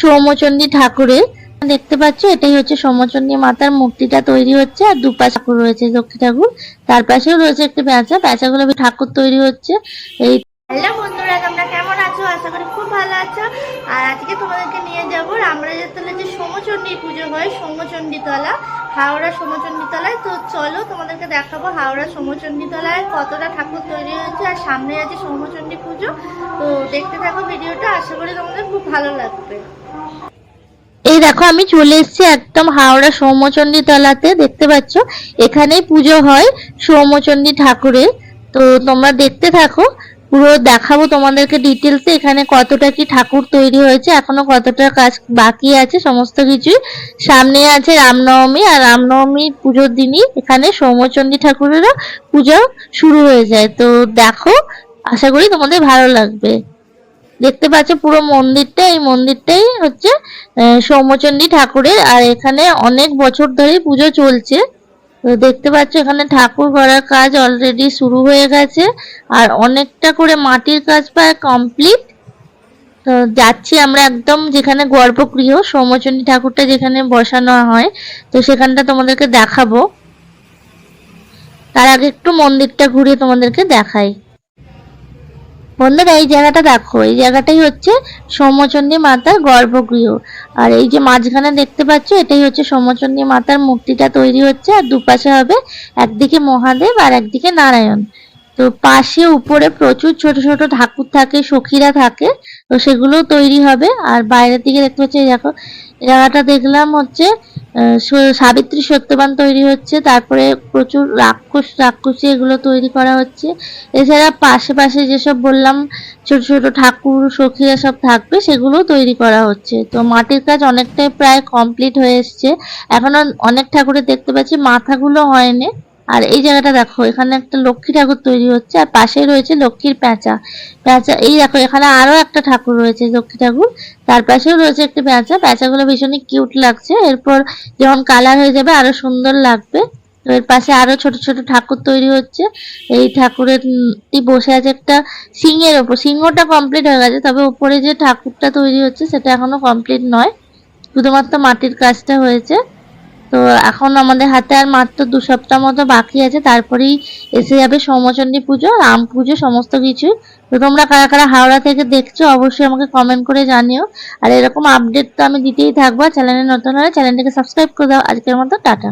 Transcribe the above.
সৌমচন্ডী ঠাকুরের। দেখতে পাচ্ছ, এটাই হচ্ছে সৌমচন্ডী মাতার মূর্তিটা তৈরি হচ্ছে, আর দুপাশ ঠাকুর রয়েছে, লক্ষ্মী ঠাকুর। তার পাশেও রয়েছে একটি পেঁচা পেঁচাগুলো ঠাকুর তৈরি হচ্ছে। এই হ্যালো বন্ধুরা, তোমরা কেমন আছো? আশা করি খুব ভালো আছো। আর আজকে তোমাদেরকে নিয়ে যাব রামরাজের তলায় যে সোমচণ্ডী পুজো হয় সোমচণ্ডী তলা হাওড়া সোমচণ্ডী তলায় তো চলো তোমাদেরকে দেখাবো হাওড়া সোমচণ্ডী তলায় কতটা ঠাকুর তৈরি হয়েছে, আর সামনে আছে সোমচণ্ডী পুজো। তো দেখতে থাকো ভিডিওটা, আশা করি তোমাদের খুব ভালো লাগবে। এই দেখো, আমি চলে এসেছি একদম হাওড়া সৌমচন্ডী তলাতে দেখতে পাচ্ছ? এখানেই পুজো হয় সৌমচন্ডী ঠাকুরের। তো তোমরা দেখতে থাকো, পুরো দেখাবো তোমাদেরকে ডিটেলসে এখানে কতটা কি ঠাকুর তৈরি হয়েছে, এখনও কতটা কাজ বাকি আছে, সমস্ত কিছুই। সামনে আছে রামনবমী, আর রামনবমী পুজোর দিনই এখানে সৌমচন্ডী ঠাকুরেরও পুজো শুরু হয়ে যায়। তো দেখো আশা করি তোমাদের ভালো লাগবে। দেখতে পাচ্ছ পুরো মন্দিরটা এই মন্দিরটাই হচ্ছে আহ, সৌম্যচণ্ডী ঠাকুরের আর এখানে অনেক বছর ধরে পুজো চলছে। তো দেখতে পাচ্ছ এখানে ঠাকুর গড়ার কাজ অলরেডি শুরু হয়ে গেছে আর অনেকটা করে মাটির কাজ প্রায় কমপ্লিট তো যাচ্ছি আমরা একদম যেখানে গর্ভগৃহ সৌম্যচণ্ডী ঠাকুরটা যেখানে বসানো হয় তো সেখানটা তোমাদেরকে দেখাবো। তার আগে একটু মন্দিরটা ঘুরিয়ে তোমাদেরকে দেখাই। বন্ধুরা, এই জায়গাটা দেখো, এই জায়গাটাই হচ্ছে সৌম্যচন্ডী মাতার গর্ভগৃহ। আর এই যে মাঝখানে দেখতে পাচ্ছ, এটাই হচ্ছে সৌম্যচন্ডী মাতার মূর্তিটা তৈরি হচ্ছে, আর দুপাশে হবে একদিকে মহাদেব আর একদিকে নারায়ণ। তো পাশে উপরে প্রচুর ছোট ছোট ঠাকুর থাকে, সখীরা থাকে, তো সেগুলো তৈরি হবে। আর বাইরের দিকে দেখতে পাচ্ছি দেখো জায়গাটা দেখলাম হচ্ছে সাবিত্রী সত্যবান তৈরি হচ্ছে, তারপরে প্রচুর রাক্ষস, রাক্ষসী এগুলো তৈরি করা হচ্ছে। এছাড়া পাশে পাশে যেসব বললাম, ছোট ছোট ঠাকুর, সখীরা সব থাকবে সেগুলো তৈরি করা হচ্ছে। তো মাটির কাজ অনেকটাই প্রায় কমপ্লিট হয়ে এসছে। এখনও অনেক ঠাকুরের দেখতে পাচ্ছি, মাথাগুলো হয়নি। আর এই জায়গাটা দেখো, এখানে একটা লক্ষ্মী ঠাকুর তৈরি হচ্ছে, আর পাশেই রয়েছে লক্ষ্মীর প্যাঁচা। প্যাঁচা, এই দেখো, এখানে আরও একটা ঠাকুর রয়েছে, লক্ষ্মী ঠাকুর। তার পাশেও রয়েছে একটি প্যাঁচা, প্যাঁচাগুলো ভীষণই কিউট লাগছে। এরপর যখন কালার হয়ে যাবে, আরও সুন্দর লাগবে। এর পাশে আরও ছোট ছোট ঠাকুর তৈরি হচ্ছে। এই ঠাকুরের বসে আছে একটা সিংহের ওপর। সিংহটা কমপ্লিট হয়ে গেছে, তবে উপরে যে ঠাকুরটা তৈরি হচ্ছে, সেটা এখনও কমপ্লিট নয়। শুধুমাত্র মাটির কাজটা হয়েছে। তো এখন আমাদের হাতে আর মাত্র দু সপ্তাহ মতো বাকি আছে, তারপরেই এসে যাবে সৌমচন্ডী পুজো, রাম পুজো, সমস্ত কিছু। তো তোমরা কারা কারা হাওড়া থেকে দেখছ, অবশ্যই আমাকে কমেন্ট করে জানিও। আর এরকম আপডেট তো আমি দিতেই থাকব চ্যানেলে নতুন হলে চ্যানেলটাকে সাবস্ক্রাইব করে দাও। আজকের মতো, টাটা।